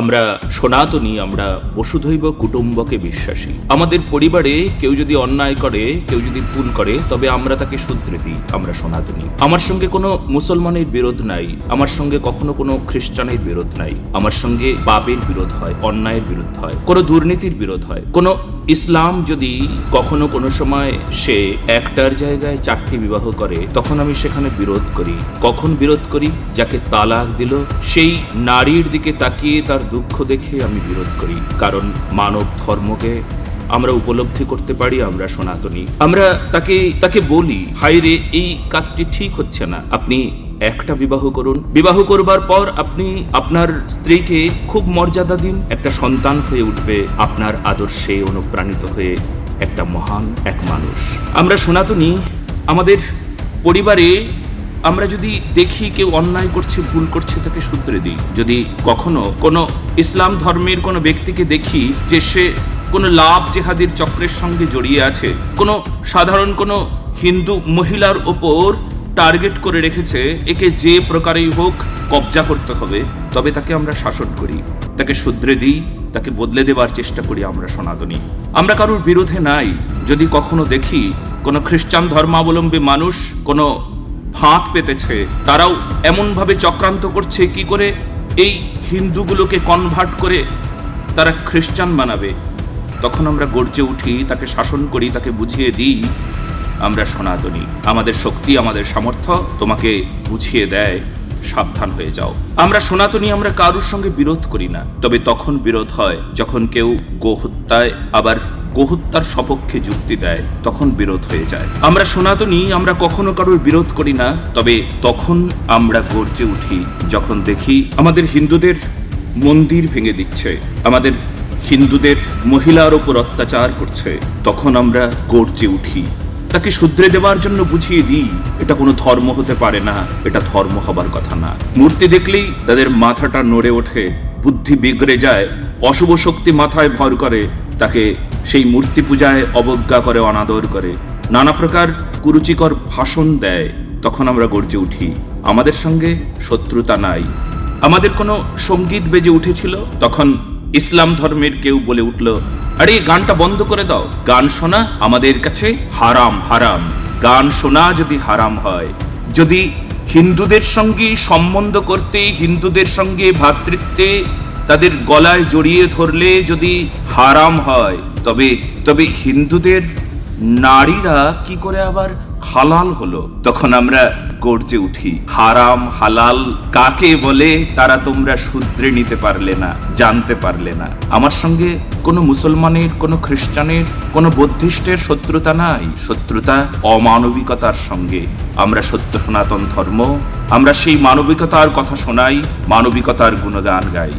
আমরা সনাতনী, আমরা বসুধৈব কুটুম্বকে বিশ্বাসী। আমাদের পরিবারে কেউ যদি অন্যায় করে, কেউ যদি ভুল করে, তবে আমরা তাকে শুধরে দিই, আমরা সনাতনী। আমার সঙ্গে কোনো মুসলমানের বিরোধ নাই, আমার সঙ্গে কখনো কোনো খ্রিস্টানের বিরোধ নাই, আমার সঙ্গে পাপের বিরোধ হয়, অন্যায়ের বিরোধ হয়, কোনো দুর্নীতির বিরোধ হয়। কোনো ইসলাম যদি কখনো কোনো সময় সে একটার জায়গায় চারটি বিবাহ করে, তখন আমি সেখানে বিরোধ করি। কখন বিরোধ করি? যাকে তালাক দিল, সেই নারীর দিকে তাকিয়ে তার দুঃখ দেখে আমি বিরোধ করি। কারণ মানব ধর্মকে আমরা উপলব্ধি করতে পারি, আমরা সনাতনী। আমরা তাকে তাকে বলি হাই রে এই কাজটি ঠিক হচ্ছে না। আপনি একটা বিবাহ করুন। বিবাহ করবার পর আপনি আপনার স্ত্রীকে খুব মর্যাদা দিন। একটা সন্তান হয়ে উঠবে, আপনার আদর্শে অনুপ্রাণিত হয়ে একটা মহান এক মানুষ। আমরা সনাতনী, আমাদের পরিবারে আমরা যদি দেখি কেউ অন্যায় করছে, ভুল করছে, তাকে শুধরে দিই। যদি কখনো কোনো ইসলাম ধর্মের কোনো ব্যক্তিকে দেখি যে সে কোনো লাভ জেহাদের চক্রের সঙ্গে জড়িয়ে আছে, কোনো সাধারণ কোনো হিন্দু মহিলার ওপর টার্গেট করে রেখেছে, একে যে প্রকারেই হোক কবজা করতে হবে, তবে তাকে আমরা শাসন করি। তাকে শুধরে দিই, তাকে বদলে দেবার চেষ্টা করি আমরা সনাতনী। আমরা কারোর বিরোধে নাই। যদি কখনো দেখি কোনো খ্রিস্টান ধর্মাবলম্বী মানুষ কোনো ফাঁক পেতেছে। তারাও এমনভাবে চক্রান্ত করছে কি করে? এই হিন্দুগুলোকে কনভার্ট করে তারা খ্রিস্টান বানাবে। তখন আমরা গর্জে উঠি, তাকে শাসন করি, তাকে বুঝিয়ে দিই, আমরা সনাতনী। আমাদের শক্তি, আমাদের সামর্থ্য তোমাকে বুঝিয়ে দেয়, সাবধান হয়ে যাও। আমরা সনাতনী, আমরা কারুর সঙ্গে বিরোধ করি না। তবে তখন বিরোধ হয়, যখন কেউ গোহত্যায় আবার গোহত্যার সপক্ষে যুক্তি দেয়, তখন বিরোধ হয়ে যায়। আমরা সনাতনী, আমরা কখনো কারোর বিরোধ করি না, তবে তখন আমরা গর্জে উঠি, যখন দেখি আমাদের হিন্দুদের মন্দির ভেঙে দিচ্ছে, আমাদের হিন্দুদের মহিলার ওপর অত্যাচার করছে, তখন আমরা গর্জে উঠি। তাকে শুধরে দেওয়ার জন্য বুঝিয়ে দিই, এটা কোনো ধর্ম হতে পারে না, এটা ধর্ম হবার কথা না। মূর্তি দেখলেই তাদের মাথাটা নড়ে ওঠে, বুদ্ধি বিগড়ে যায়, অশুভ শক্তি মাথায় ভর করে, তাকে সেই মূর্তি পূজায় অবজ্ঞা করে, অনাদর করে। নানা প্রকার কুরুচিকর ভাষণ দেয়। তখন আমরা গর্জে উঠি, আমাদের সঙ্গে শত্রুতা নাই। আমাদের কোনো সংগীত বেজে উঠেছিল। তখন ইসলাম ধর্মের কেউ বলে উঠল, আরে, গানটা বন্ধ করে দাও। গান শোনা আমাদের কাছে হারাম হারাম। গান শোনা যদি হারাম হয়, যদি হিন্দুদের সঙ্গে সম্বন্ধ করতে, হিন্দুদের সঙ্গে ভ্রাতৃত্বে তাদের গলায় জড়িয়ে ধরলে যদি হারাম হয় তবে তবে হিন্দুদের নারীরা কি করে আবার হালাল হলো? তখন আমরা গর্জে উঠি, হারাম, হালাল কাকে বলে তারা তোমরা শুধরে নিতে পারলে না, জানতে পারলে না। আমার সঙ্গে কোনো মুসলমানের, কোনো খ্রিস্টানের, কোনো বৌদ্ধিস্টের শত্রুতা নাই। শত্রুতা অমানবিকতার সঙ্গে। আমরা সত্য সনাতন ধর্ম, আমরা সেই মানবিকতার কথা শোনাই, মানবিকতার গুণগান গাই।